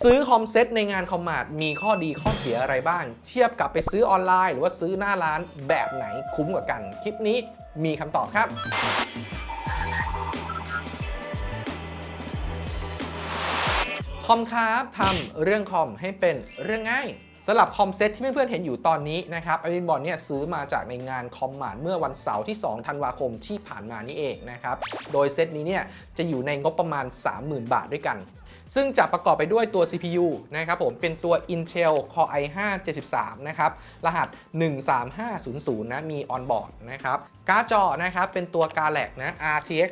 ซื้อคอมเซ็ตในงานคอมมาดมีข้อดีข้อเสียอะไรบ้าง เทียบกับไปซื้อออนไลน์ หรือว่าซื้อหน้าร้านแบบไหนคุ้มกว่ากัน คลิปนี้มีคำตอบครับคอมครับทำเรื่องคอมให้เป็นเรื่องง่ายสำหรับคอมเซ็ตที่เพื่อนๆเห็นอยู่ตอนนี้นะครับไอวินบอลเนี่ยซื้อมาจากในงานคอมมานเมื่อวันเสาร์ที่ 2 ธันวาคมที่ผ่านมานี่เองนะครับ โดยเซ็ตนี้เนี่ยจะอยู่ในงบประมาณ 30,000 บาทด้วยกัน ซึ่งจะประกอบไปด้วยตัว CPU นะครับผมเป็นตัว Intel Core i5 73นะครับรหัส 13500 นะมี on-board นะครับการ์ดจอนะครับเป็นตัว g a l a x นะ RTX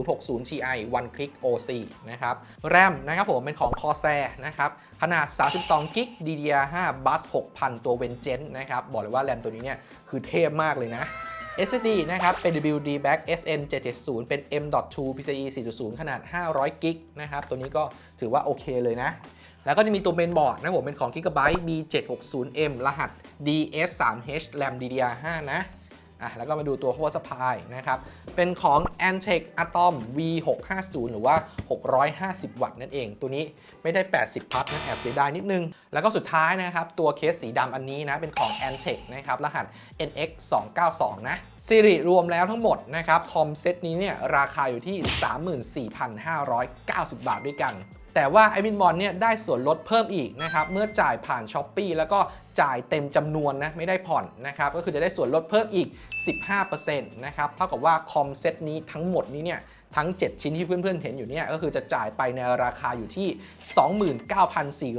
4060 Ti One Click OC นะครับแรมนะครับผมเป็นของ Corsair นะครับขนาด 32 g b DDR5 Bus 6000 ตัว Vengeance นะครับบอกเลยว่าแรมตัวนี้เนี่ยคือเทพมากเลยนะ SSD นะครับเป็น WD Back SN 770 เป็น M.2 PCIe 4.0 ขนาด 500 g b นะครับ ตัวนี้ก็ถือว่าโอเคเลยนะ แล้วก็จะมีตัวเมนบอร์ดนะผมเป็นของ Gigabyte B760M รหัส DS3H RAM DDR5 นะ อะแล้วก็มาดูตัว power supply นะครับ เป็นของ Antec Atom V650 หรือว่า 650 วัตต์นั่นเอง ตัวนี้ไม่ได้ 80 พัทนะแอบเสียดายนิดนึง แล้วก็สุดท้ายนะครับ ตัวเคสสีดำอันนี้นะ เป็นของ Antec นะครับ รหัส NX 292นะซีรีรวมแล้วทั้งหมดนะครับ คอมเซตนี้เนี่ยราคาอยู่ที่ 34,590 บาทด้วยกันแต่ว่าไอวินบอลเนี่ยได้ส่วนลดเพิ่มอีกนะครับ เมื่อจ่ายผ่าน s h อ p e e แล้วก็จ่ายเต็มจำนวนนะไม่ได้ผ่อนนะครับก็คือจะได้ส่วนลดเพิ่มอีก 15%นะครับเท่ากับว่าคอมเซตนี้ทั้งหมดนี้เนี่ยทั้ง 7 ชิ้นที่เพื่อนๆ เห็นอยู่เนี่ยก็คือจะจ่ายไปในราคาอยู่ที่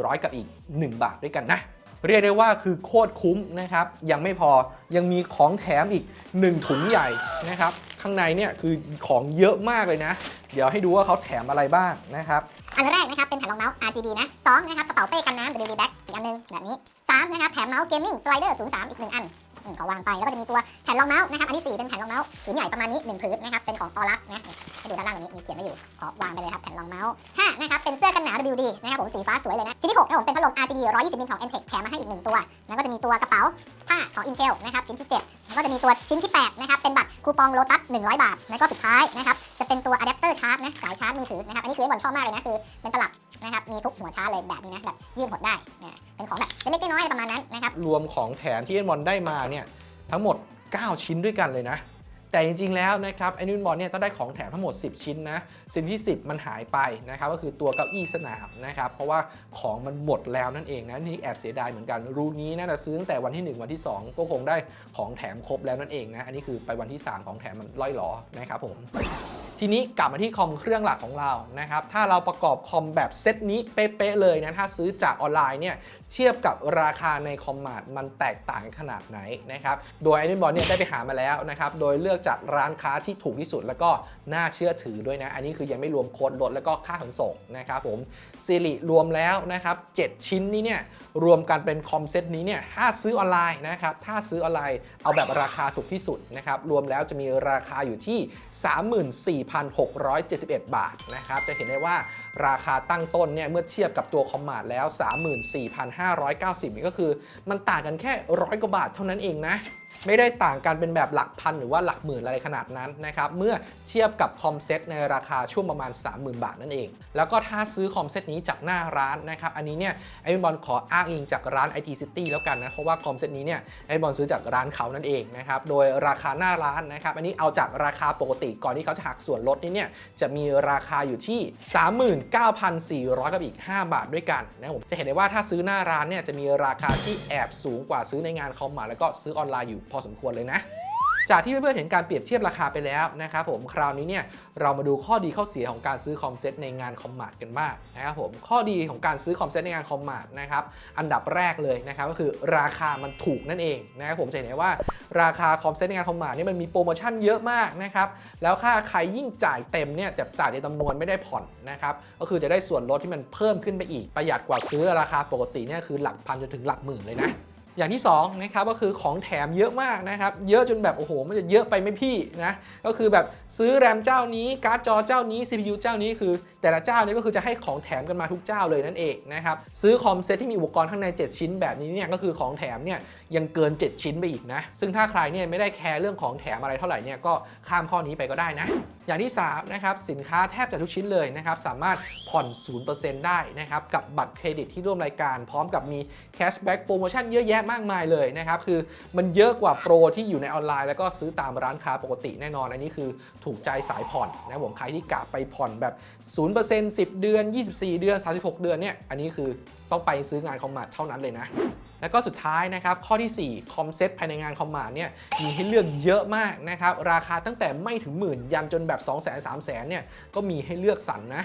29,400 กับอีก 1 บาทด้วยกันนะ เรียกได้ว่าคือโคตรคุ้มนะครับ ยังไม่พอยังมีของแถมอีก 1 ถุงใหญ่นะครับ ข้างในเนี่ยคือของเยอะมากเลยนะ เดี๋ยวให้ดูว่าเขาแถมอะไรบ้างนะครับอันแรกนะครับเป็นแผ่นรองเมาส์ RGB นะ2นะครับกระเป๋าเป้กันน้ำ WD Back อีกอันหนึงแบบนี้3นะครับแถมเมาส์ Gaming Slider 03 อีก1อันอืมก็วางไปแล้วก็จะมีตัวแผ่นรองเมาส์นะครับอันที่ 4 เป็นแผ่นรองเมาส์ผืนใหญ่ประมาณนี้1ผืนนะครับเป็นของ Aorus นะให้ดูด้านล่างตรงนี้มีเขียนไว้อยู่ขอวางไปเลยครับแผ่นรองเมาส์5นะครับเป็นเสื้อกันหนาว WD นะครับผมสีฟ้าสวยเลยนะชิ้นที่6นะครับผมเป็นพัดลม RGB 120มิลของ Entech แถมมาให้อีก1ตัวแล้วก็จะมีตัวกระเป๋าผ้าของ Intel นะครับชิ้นที่7แล้วก็จะมีตัวชิ้นที่8นะครับเป็นบัตรคูปองโลตัส100 บาทแล้วก็สุดท้ายนะครับจะเป็นตัวอะแดปเตอร์ชาร์จนะสายชาร์จมือถือนะครับอันนี้คือไอ้บอลชอบมากเลยนะคือเป็นตลับนะครับมีทุกหัวชาร์จเลยแบบนี้นะแบบยืดหดได้นะเป็นของแบบเล็กๆน้อยๆประมาณนั้นนะครับรวมของแถมที่เอ็นบอลได้มาเนี่ยทั้งหมด 9 ชิ้นด้วยกันเลยนะ แต่จริงๆแล้วนะครับไอ้นุ่นบอลเนี่ยต้องได้ของแถมทั้งหมด 10 ชิ้นนะสิ่งที่ 10 มันหายไปนะครับก็คือตัวเก้าอี้สนามนะครับเพราะว่าของมันหมดแล้วนั่นเองนะนี่แอบเสียดายเหมือนกันรูนี้น่าจะซื้อตั้งแต่วันที่ 1 วันที่ 2 ก็คงได้ของแถมครบแล้วนั่นเองนะอันนี้คือไปวันที่ 3 ของแถมมันล่อยหลอนะครับผมทีนี้กลับมาที่คอมเครื่องหลักของเรานะครับ ถ้าเราประกอบคอมแบบเซตนี้เป๊ะๆเลยนะ ถ้าซื้อจากออนไลน์เนี่ย เทียบกับราคาในคอมมาร์มันแตกต่างขนาดไหนนะครับ โดยไอ n นบอลเนี่ยได้ไปหามาแล้วนะครับ โดยเลือกจากร้านค้าที่ถูกที่สุดแล้วก็น่าเชื่อถือด้วยนะ อันนี้คือยังไม่รวมโค้ดลดแล้วก็ค่าขนส่งนะครับผมซีรีรวมแล้วนะครับ 7 ชิ้นนี้เนี่ยรวมกันเป็นคอมเซตนี้เนี่ยถ้าซื้อออนไลน์นะครับ ถ้าซื้อออนไลน์เอาแบบราคาถูกที่สุดนะครับ รวมแล้วจะมีราคาอยู่ที่ 34,671 บาทนะครับ จะเห็นได้ว่า ราคาตั้งต้นเนี่ยเมื่อเทียบกับตัวคอมมาดแล้ว 34,590 นี่ก็คือ มันต่างกันแค่ร้อยกว่าบาทเท่านั้นเองนะไม่ได้ต่างกันเป็นแบบหลักพันหรือว่าหลักหมื่นอะไรขนาดนั้นนะครับ เมื่อเทียบกับคอมเซ็ตในราคาช่วงประมาณ 30,000 บาทนั่นเอง แล้วก็ถ้าซื้อคอมเซ็ตนี้จากหน้าร้านนะครับ อันนี้เนี่ยไอ้บอลขออ้างอิงจากร้าน IT City แล้วกันนะ เพราะว่าคอมเซ็ตนี้เนี่ยไอ้บอลซื้อจากร้านเขานั่นเองนะครับ โดยราคาหน้าร้านนะครับ อันนี้เอาจากราคาปกติก่อนที่เขาจะหักส่วนลดนี่เนี่ย จะมีราคาอยู่ที่ 39,400 กับอีก 5 บาทด้วยกันนะผม จะเห็นได้ว่าถ้าซื้อหน้าร้านเนี่ยจะมีราคาที่แอบสูงกว่าซื้อในงานคอมมาแล้วก็ซื้อออนไลน์อยู่พอสมควรเลยนะ จากที่เพื่อนๆเห็นการเปรียบเทียบราคาไปแล้วนะครับผมคราวนี้เนี่ยเรามาดูข้อดีข้อเสียของการซื้อคอมเซ็ตในงานคอมมาร์ทกันบ้างนะครับผมข้อดีของการซื้อคอมเซ็ตในงานคอมมาร์ทนะครับอันดับแรกเลยนะครับก็คือราคามันถูกนั่นเองนะครับผมจะเห็นได้ว่าราคาคอมเซ็ตในงานคอมมาร์ทนี่มันมีโปรโมชั่นเยอะมากนะครับแล้วค่าใครยิ่งจ่ายเต็มเนี่ยจะจ่ายในจำนวนไม่ได้ผ่อนนะครับก็คือจะได้ส่วนลดที่มันเพิ่มขึ้นไปอีกประหยัดกว่าซื้อราคาปกติเนี่ยคือหลักพันจนถึงหลักหมื่นเลยนะ อย่างที่2นะครับก็คือของแถมเยอะมากนะครับเยอะจนแบบโอ้โหมันจะเยอะไปไหม่พี่นะก็คือแบบซื้อแรมเจ้านี้การ์ดจอเจ้านี้ CPU เจ้านี้คือ แต่ละเจ้าเนี่ยก็คือจะให้ของแถมกันมาทุกเจ้าเลยนั่นเองนะครับซื้อคอมเซ็ตที่มีอุปกรณ์ข้างใน 7 ชิ้นแบบนี้เนี่ยก็คือของแถมเนี่ยยังเกิน 7 ชิ้นไปอีกนะ ซึ่งถ้าใครเนี่ยไม่ได้แคร์เรื่องของแถมอะไรเท่าไหร่เนี่ยก็ข้ามข้อนี้ไปก็ได้นะ อย่างที่3นะครับสินค้าแทบจะทุกชิ้นเลยนะครับสามารถผ่อน 0%ได้นะครับกับบัตรเครดิตที่ร่วมรายการ พร้อมกับมีแคชแบ็กโปรโมชั่นเยอะแยะมากมายเลยนะครับคือมันเยอะกว่าโปรที่อยู่ในออนไลน์แล้วก็ซื้อตามร้านค้าปกติแน่นอนอันนี้คือถูกใจสายผ่อนนะผมใครที่กะไปผ่อนแบบ0% 10 เดือน 24 เดือน 36 เดือนเนี่ย อันนี้คือต้องไปซื้องานคอมมาเท่านั้นเลยนะ แล้วก็สุดท้ายนะครับ ข้อที่ 4 คอมเซ็ตภายในงานคอมมาดเนี่ย มีให้เลือกเยอะมากนะครับ ราคาตั้งแต่ไม่ถึงหมื่นยันจนแบบ 2 0 0 0 0 0 3 0 0 0 0เนี่ย ก็มีให้เลือกสรรนะ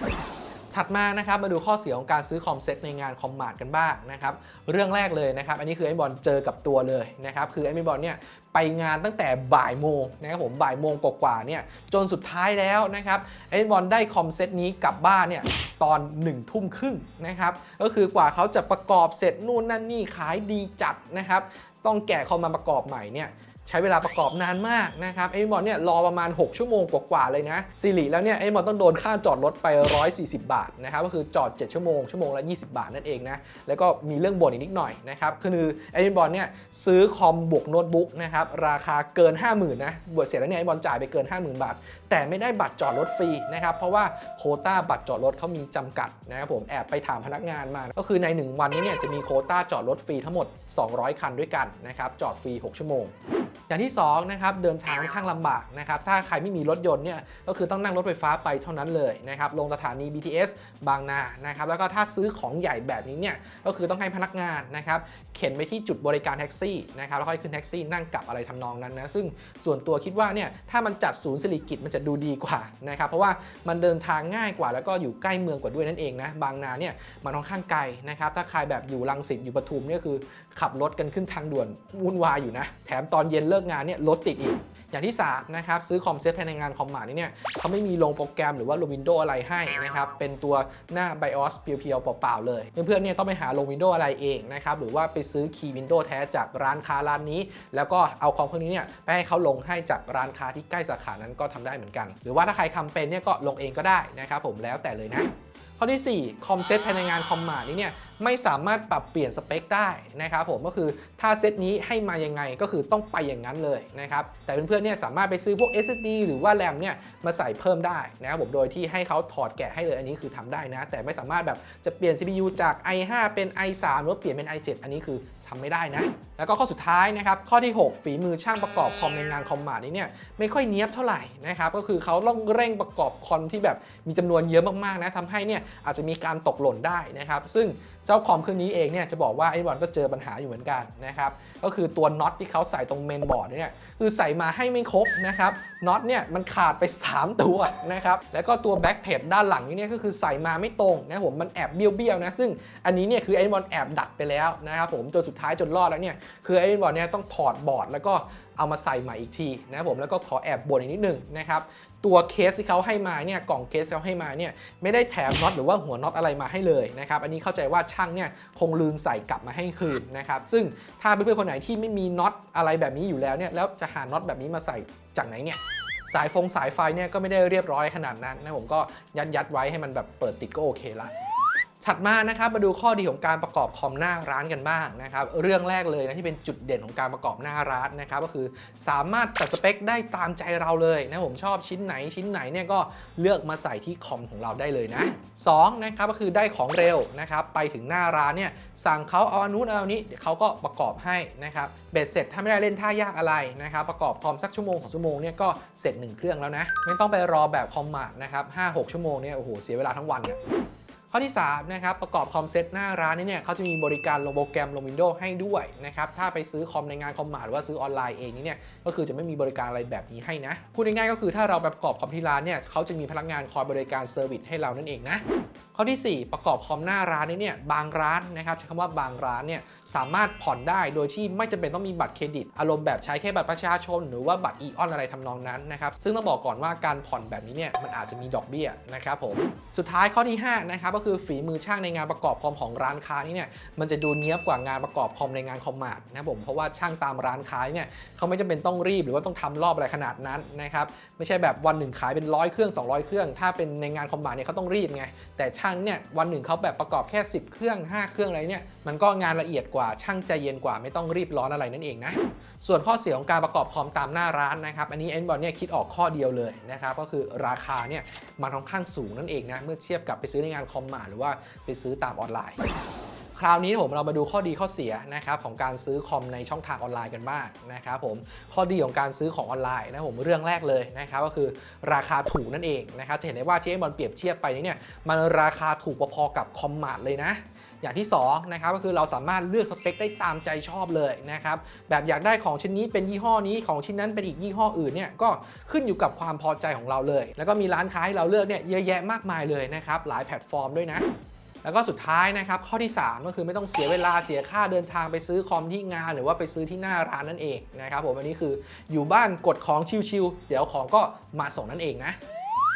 ถัดมานะครับมาดูข้อเสียของการซื้อคอมเซ็ตในงานคอมมาร์ทกันบ้างนะครับเรื่องแรกเลยนะครับอันนี้คือไอ้บอลเจอกับตัวเลยนะครับคือไอ้บอลเนี่ยไปงานตั้งแต่บ่ายโมงนะครับผมบ่ายโมงกว่าๆเนี่ยจนสุดท้ายแล้วนะครับไอ้บอลได้คอมเซ็ตนี้กลับบ้านเนี่ยตอน1นึ่ทุ่มครึ่งนะครับก็คือกว่าเขาจะประกอบเสร็จนู่นนั่นนี่ขายดีจัดนะครับต้องแกะคอมมาประกอบใหม่เนี่ย ใช้เวลาประกอบนานมากนะครับไอ้บอลเนี่ยรอประมาณ 6 ชั่วโมงกว่าๆเลยนะซีรีแล้วเนี่ยไอ้บอลต้องโดนค่าจอดรถไป 140 บาทนะครับก็คือจอด 7 ชั่วโมงชั่วโมงละ 20 บาทนั่นเองนะแล้วก็มีเรื่องบ่นอีกนิดหน่อยนะครับคือไอ้บอลเนี่ยซื้อคอมบวกโน้ตบุ๊กนะครับราคาเกิน 50,000นะบวกเสร็จแล้วเนี่ยไอ้บอลจ่ายไปเกิน 50,000 บาท แต่ไม่ได้บัตรจอดรถฟรีนะครับเพราะว่าโคต้าบัตรจอดรถเขามีจำกัดนะครับผมแอบไปถามพนักงานมา ก็คือใน 1 วันนี้เนี่ยจะมีโคต้าจอดรถฟรีทั้งหมด 200 คันด้วยกันนะครับจอดฟรี 6 ชั่วโมงอย่างที่2นะครับเดินทางค่อนข้างลำบากนะครับถ้าใครไม่มีรถยนต์เนี่ยก็คือต้องนั่งรถไฟฟ้าไปเท่านั้นเลยนะครับลงสถานี BTS บางนานะครับแล้วก็ถ้าซื้อของใหญ่แบบนี้เนี่ยก็คือต้องให้พนักงานนะครับเข็นไปที่จุดบริการแท็กซี่นะครับแล้วค่อยขึ้นแท็กซี่นั่งกลับอะไรทำนองนั้นนะซึ่งส่วนตัวคิดว่าเนี่ยถ้ามันจัดศูนย์สิริกิตมันจะดูดีกว่านะครับเพราะว่ามันเดินทางง่ายกว่า แล้วก็อยู่ใกล้เมืองกว่าด้วยนั่นเองนะบางนาเนี่ยมันค่อนข้างไกลนะครับถ้าใครแบบอยู่รังสิตอยู่ปทุมเนี่ยคือ ขับรถกันขึ้นทางด่วนวุ่นวายอยู่นะ แถมตอนเย็นเลิกงานเนี่ยรถติดอีก อย่างที่3นะครับซื้อคอมเซ็ตภายในงานคอมมานี่เนี่ยเขาไม่มีลงโปรแกรมหรือว่าลงวินโดว์อะไรให้นะครับเป็นตัวหน้า BIOS เพียวๆเปล่าๆเลยเพื่อนๆเนี่ยต้องไปหาลงวินโดว์อะไรเองนะครับหรือว่าไปซื้อคีย์วินโดว์แท้จากร้านค้าร้านนี้ แล้วก็เอาคอมเครื่องนี้เนี่ยไปให้เขาลงให้จากร้านค้าที่ใกล้สาขานั้นก็ทำได้เหมือนกัน หรือว่าถ้าใครทำเป็นเนี่ยก็ลงเองก็ได้นะครับผมแล้วแต่เลยนะข้อที่ 4 คอมเซ็ตภายในงานคอมมานี้เนี่ยไม่สามารถปรับเปลี่ยนสเปคได้นะครับผมก็คือถ้าเซตนี้ให้มายังไงก็คือต้องไปอย่างนั้นเลยนะครับแต่เพื่อนๆเนี่ยสามารถไปซื้อพวก SSD หรือว่าแรมเนี่ยมาใส่เพิ่มได้นะครับผมโดยที่ให้เขาถอดแกะให้เลยอันนี้คือทำได้นะ แต่ไม่สามารถแบบจะเปลี่ยน CPU จาก i5 เป็น i3 หรือเปลี่ยนเป็น i7 อันนี้คือทำไม่ได้นะ แล้วก็ข้อสุดท้ายนะครับข้อที่ 6 ฝีมือช่างประกอบคอมในงานคอมมาร์ทนี้เนี่ยไม่ค่อยเนี้ยบเท่าไหร่นะครับก็คือเขาต้องเร่งประกอบคอมที่แบบมีจำนวนเยอะมากๆนะทำให้เนี่ยอาจจะมีการตกหล่นได้นะครับซึ่ง เจ้าคอมเครื่องนี้เองเนี่ยจะบอกว่าไอ้บอลก็เจอปัญหาอยู่เหมือนกันนะครับก็คือตัวน็อตที่เขาใส่ตรงเมนบอร์ดเนี่ยคือใส่มาให้ไม่ครบนะครับน็อตเนี่ยมันขาดไป 3 ตัวนะครับแล้วก็ตัวแบ็กเพจด้านหลังนี้เนี่ยก็คือใส่มาไม่ตรงนะผมมันแอบเบี้ยวๆนะซึ่งอันนี้เนี่ยคือไอ้บอลแอบดัดไปแล้วนะครับผมจนสุดท้ายจนรอดแล้วเนี่ยคือไอ้บอลเนี่ยต้องถอดบอร์ดแล้วก็เอามาใส่ใหม่อีกทีนะครับผมแล้วก็ขอแอบบ่นอีกนิดนึงนะครับ ตัวเคสที่เขาให้มาเนี่ยกล่องเคสที่เขาให้มาเนี่ยไม่ได้แถมน็อตหรือว่าหัวน็อตอะไรมาให้เลยนะครับอันนี้เข้าใจว่าช่างเนี่ยคงลืมใส่กลับมาให้คืนนะครับซึ่งถ้าเพื่อนๆคนไหนที่ไม่มีน็อตอะไรแบบนี้อยู่แล้วเนี่ยแล้วจะหาน็อตแบบนี้มาใส่จากไหนเนี่ยสายฟงสายไฟเนี่ยก็ไม่ได้เรียบร้อยขนาดนั้นนะผมก็ยัดยัดไว้ให้มันแบบเปิดติดก็โอเคละ ถัดมานะครับมาดูข้อดีของการประกอบคอมหน้าร้านกันบ้างนะครับเรื่องแรกเลยนะที่เป็นจุดเด่นของการประกอบหน้าร้านนะครับก็คือสามารถตัดสเปคได้ตามใจเราเลยนะผมชอบชิ้นไหนชิ้นไหนเนี่ยก็เลือกมาใส่ที่คอมของเราได้เลยนะสองนะครับก็คือได้ของเร็วนะครับไปถึงหน้าร้านเนี่ยสั่งเขาเอาอันนู้นเอานี้เดี๋ยวเขาก็ประกอบให้นะครับเบ็ดเสร็จถ้าไม่ได้เล่นท่ายากอะไรนะครับประกอบคอมสักชั่วโมงสองชั่วโมงเนี่ยก็เสร็จหนึ่งเครื่องแล้วนะไม่ต้องไปรอแบบคอมมาร์ทนะครับห้าหกชั่วโมงเนี่ยโอ้โหเสียเวลาทั้งวันเนี่ย ข้อที่3นะครับประกอบคอมเซ็ตหน้าร้านนี้เนี่ยเขาจะมีบริการลงโปรแกรมลงวินโดว์ให้ด้วยนะครับถ้าไปซื้อคอมในงานคอมมาร์หรือว่าซื้อออนไลน์เองนี่เนี่ย ก็คือจะไม่มีบริการอะไรแบบนี้ให้นะ พูดง่ายๆก็คือถ้าเราไปประกอบคอมที่ร้านเนี่ยเขาจะมีพนักงานคอยบริการเซอร์วิสให้เรานั่นเองนะข้อทีสี่ 4 ประกอบคอมหน้าร้านนี้เนี่ยบางร้านนะครับใช้คำว่าบางร้านเนี่ยสามารถผ่อนได้โดยที่ไม่จำเป็นต้องมีบัตรเครดิต อารมณ์แบบใช้แค่บัตรประชาชน หรือว่าบัตรอีออนอะไรทำนองนั้นนะครับซึ่งต้องบอกก่อนว่าการผ่อนแบบนี้เนี่ยมันอาจจะมีดอกเบี้ยนะครับผมสุดท้ายข้อที่5นะครับก็คือฝีมือช่างในงานประกอบคอมของร้านค้านี่เนี่ยมันจะดูเนี้ยบกว่างานประกอบคอมในงานคอมมาร์ทนะครับผมเพราะว่าช่างตามร้านค้าเนี่ยเขาไม่จำเป็นต้ององรีบหรือว่าต้องทำรอบอะไรขนาดนั้นนะครับไม่ใช่แบบวันหนึ่งขายเป็นร้อยเครื่อง 200 เครื่อง ถ้าเป็นในงานคอมมาร์เนี่ยเขาต้องรีบไงแต่ช่างเนี่ยวันหนึ่งเขาแบบประกอบแค่ 10 เครื่อง 5 เครื่องอะไรเนี่ยมันก็งานละเอียดกว่าช่างใจเย็นกว่าไม่ต้องรีบร้อนอะไรนั่นเองนะส่วนข้อเสียของการประกอบคอมตามหน้าร้านนะครับอันนี้ e n b o n เนี่ยคิดออกข้อเดียวเลยนะครับก็คือราคาเนี่ยมันค่อนข้างสูงนั่นเองนะเมื่อเทียบกับไปซื้อในงานคอมมาหรือว่าไปซื้อตามออนไลน์ คราวนี้ผมเรามาดูข้อดีข้อเสียนะครับของการซื้อคอมในช่องทางออนไลน์กันบ้างนะครับผมข้อดีของการซื้อของออนไลน์นะผมเรื่องแรกเลยนะครับก็คือราคาถูกนั่นเองนะครับจะเห็นได้ว่าที่เอ็มบอลเปรียบเทียบไปนี้เนี่ยมันราคาถูกพอๆกับคอมมาร์ทเลยนะอย่างที่2นะครับก็คือเราสามารถเลือกสเปคได้ตามใจชอบเลยนะครับแบบอยากได้ของชิ้นนี้เป็นยี่ห้อนี้ของชิ้นนั้นเป็นอีกยี่ห้ออื่นเนี่ยก็ขึ้นอยู่กับความพอใจของเราเลย แล้วก็มีร้านค้าให้เราเลือกเนี่ยเยอะแยะมากมายเลยนะครับหลายแพลตฟอร์มด้วยนะ แล้วก็สุดท้ายนะครับข้อที่ 3 ก็คือไม่ต้องเสียเวลาเสียค่าเดินทางไปซื้อคอมที่งาน หรือว่าไปซื้อที่หน้าร้านนั่นเองนะครับผมอันนี้คืออยู่บ้านกดของชิวๆเดี๋ยวของก็มาส่งนั่นเองนะ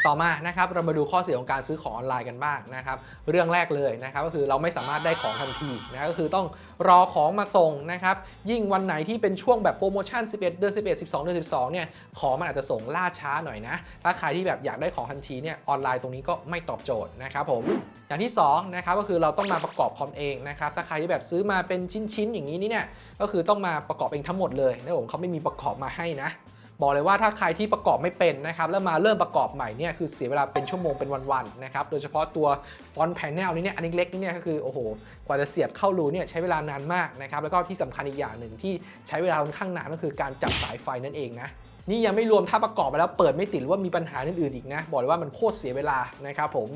ต่อมานะครับเรามาดูข้อเสียของการซื้อของออนไลน์กันบ้างนะครับเรื่องแรกเลยนะครับก็คือเราไม่สามารถได้ของทันทีนะก็คือต้องรอของมาส่งนะครับยิ่งวันไหนที่เป็นช่วงแบบโปรโมชั่น 11 เดือน 11 12 เดือน 12 เนี่ยของมันอาจจะส่งล่าช้าหน่อยนะ ถ้าใครที่แบบอยากได้ของทันทีเนี่ยออนไลน์ตรงนี้ก็ไม่ตอบโจทย์นะครับผมอย่างที่2นะครับก็คือเราต้องมาประกอบคอมเองนะครับถ้าใครที่แบบซื้อมาเป็นชิ้นๆอย่างนี้นี่เนี่ยก็คือต้องมาประกอบเองทั้งหมดเลยนะผมเขาไม่มีประกอบมาให้นะ บอกเลยว่าถ้าใครที่ประกอบไม่เป็นนะครับแล้วมาเริ่มประกอบใหม่เนี่ยคือเสียเวลาเป็นชั่วโมงเป็นวันๆนะครับโดยเฉพาะตัวฟอนต์แผงแนลนี้เนี่ยอันเล็กนี่เนี่ยก็คือโอ้โหกว่าจะเสียบเข้ารูเนี่ยใช้เวลานานมากนะครับแล้วก็ที่สำคัญอีกอย่างหนึ่งที่ใช้เวลาค่อนข้างนานก็คือการจับสายไฟนั่นเองนะนี่ยังไม่รวมถ้าประกอบไปแล้วเปิดไม่ติดหรือว่ามีปัญหาอื่นๆอีกนะ บอกเลยว่ามันโคตรเสียเวลานะครับผม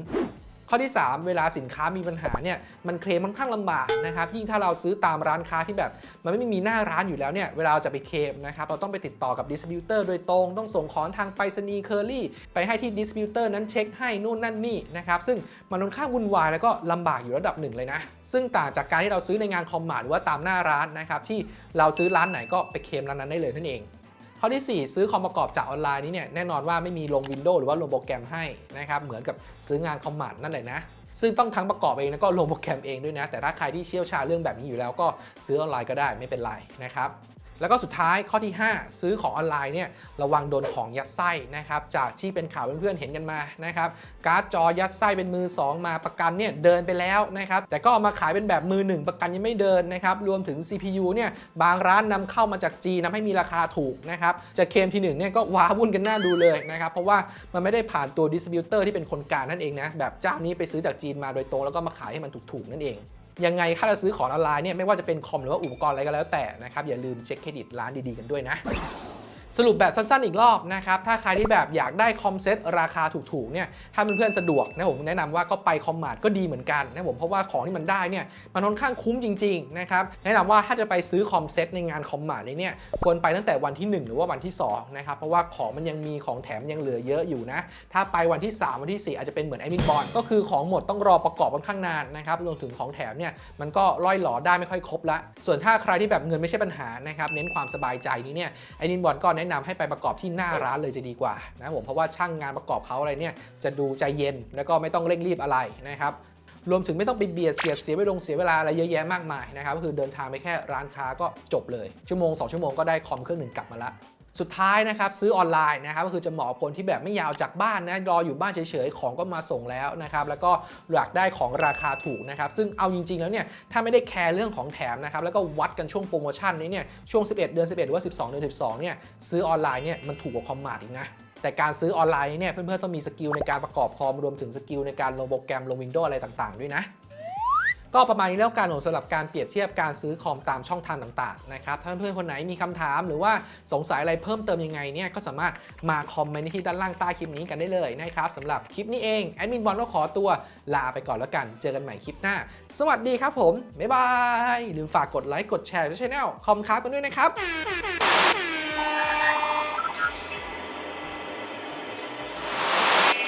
ข้อที่ 3 เวลาสินค้ามีปัญหาเนี่ยมันเคลมค่อนข้างลำบากนะครับยิ่งถ้าเราซื้อตามร้านค้าที่แบบ มันไม่มีหน้าร้านอยู่แล้วเนี่ยเวลาเราจะไปเคลมนะครับเราต้องไปติดต่อกับดิสติบิวเตอร์โดยตรง ต้องส่งของทางไปรษณีย์เคอรี่ไปให้ที่ดิสติบิวเตอร์นั้นเช็คให้นู่นนั่นนี่นะครับซึ่งมันค่อนข้างวุ่นวายแล้วก็ลำบากอยู่ระดับหนึ่งเลยนะ ซึ่งต่างจากการที่เราซื้อในงานคอมมาร์หรือว่าตามหน้าร้านนะครับที่เราซื้อร้านไหนก็ไปเคลมร้านนั้นได้เลยนั่นเอง ข้อที่ 4 ซื้อคอมประกอบจากออนไลน์นี้เนี่ยแน่นอนว่าไม่มีลง Windows หรือว่าลงโปรแกรมให้นะครับเหมือนกับซื้องานคอมมานด์นั่นเลยนะซึ่งต้องทั้งประกอบเองแล้วก็ลงโปรแกรมเองด้วยนะ แต่ถ้าใครที่เชี่ยวชาญเรื่องแบบนี้อยู่แล้วก็ซื้อออนไลน์ก็ได้ไม่เป็นไรนะครับ แล้วก็สุดท้ายข้อที่ 5 ซื้อของออนไลน์เนี่ยระวังโดนของยัดไส้นะครับจากที่เป็นข่าวเพื่อนๆเห็นกันมานะครับการ์ดจอยัดไส้เป็นมือ 2 มาประกันเนี่ยเดินไปแล้วนะครับแต่ก็เอามาขายเป็นแบบมือ 1 ประกันยังไม่เดินนะครับรวมถึง CPU เนี่ยบางร้านนำเข้ามาจากจีนนำให้มีราคาถูกนะครับจะเคมทีหนึ่งเนี่ยก็ว้าวุ่นกันหน้าดูเลยนะครับเพราะว่ามันไม่ได้ผ่านตัวดิสติบิวเตอร์ที่เป็นคนกลางนั่นเองนะแบบเจ้านี้ไปซื้อจากจีนมาโดยตรงแล้วก็มาขายให้มันถูกๆนั่นเอง ยังไงถ้าเราซื้อของออนไลน์เนี่ยไม่ว่าจะเป็นคอมหรือว่าอุปกรณ์อะไรก็แล้วแต่นะครับอย่าลืมเช็คเครดิตร้านดีๆกันด้วยนะ สรุปแบบสั้นๆอีกรอบนะครับ ถ้าใครที่แบบอยากได้คอมเซ็ตราคาถูกๆเนี่ย ถ้าเพื่อนๆสะดวกนะผมแนะนำว่าก็ไปคอมมาร์ทก็ดีเหมือนกันนะผม เพราะว่าของที่มันได้เนี่ยมันค่อนข้างคุ้มจริงๆนะครับแนะนำว่าถ้าจะไปซื้อคอมเซ็ตในงานคอมมาร์ทเนี่ยควรไปตั้งแต่วันที่ 1 หรือว่าวันที่2นะครับ เพราะว่าของมันยังมีของแถมยังเหลือเยอะอยู่นะ ถ้าไปวันที่ 3 วันที่ 4 อาจจะเป็นเหมือนไอมินบอลก็คือของหมดต้องรอประกอบค่อนข้างนานนะครับรวมถึงของแถมเนี่ยมันก็ล่อยหลอได้ไม่ค่อยครบละส่วนถ้าใครที่แบบเงินไม่ใช่ปัญหานะครับเน้นความสบายใจนี้เนี่ยไอมินบอลก็แนะนำให้ไปประกอบที่หน้าร้านเลยจะดีกว่านะผมเพราะว่าช่างงานประกอบเขาอะไรเนี่ยจะดูใจเย็นแล้วก็ไม่ต้องเร่งรีบอะไรนะครับรวมถึงไม่ต้องไปเบียดเสียดเสียไปลงเสียเวลาอะไรเยอะแยะมากมายนะครับก็คือเดินทางไปแค่ร้านค้าก็จบเลย ชั่วโมง 2 ชั่วโมงก็ได้คอมเครื่องหนึ่งกลับมาละ สุดท้ายนะครับซื้อออนไลน์นะครับก็คือจะเหมาะคนที่แบบไม่ยาวจากบ้านนะรออยู่บ้านเฉยๆ ของก็มาส่งแล้วนะครับแล้วก็อยากได้ของราคาถูกนะครับซึ่งเอาจริงๆแล้วเนี่ยถ้าไม่ได้แคร์เรื่องของแถมนะครับแล้วก็วัดกันช่วงโปรโมชั่นนี้เนี่ยช่วง 11 เดือน 11 หรือว่า 12 เดือน 12 เนี่ยซื้อออนไลน์เนี่ยมันถูกกว่าคอมมาร์ทอีกนะแต่การซื้อออนไลน์เนี่ยเพื่อนๆต้องมีสกิลในการประกอบคอมรวมถึงสกิลในการลงโปรแกรมลง Windows อะไรต่างๆ ด้วยนะ ก็ประมาณนี้แล้วการผมสำหรับการเปรียบเทียบการซื้อคอมตามช่องทางต่างๆนะครับถ้าเพื่อนๆคนไหนมีคำถามหรือว่าสงสัยอะไรเพิ่มเติมยังไงเนี่ยก็สามารถมาคอมเมนต์ที่ด้านล่างใต้คลิปนี้กันได้เลยนะครับสำหรับคลิปนี้เองแอดมินบอลก็ขอตัวลาไปก่อนแล้วกันเจอกันใหม่คลิปหน้า สวัสดีครับผมบ๊ายบายลืมฝากกดไลค์กดแชร์ช่องคอมครับกันด้วยนะครับ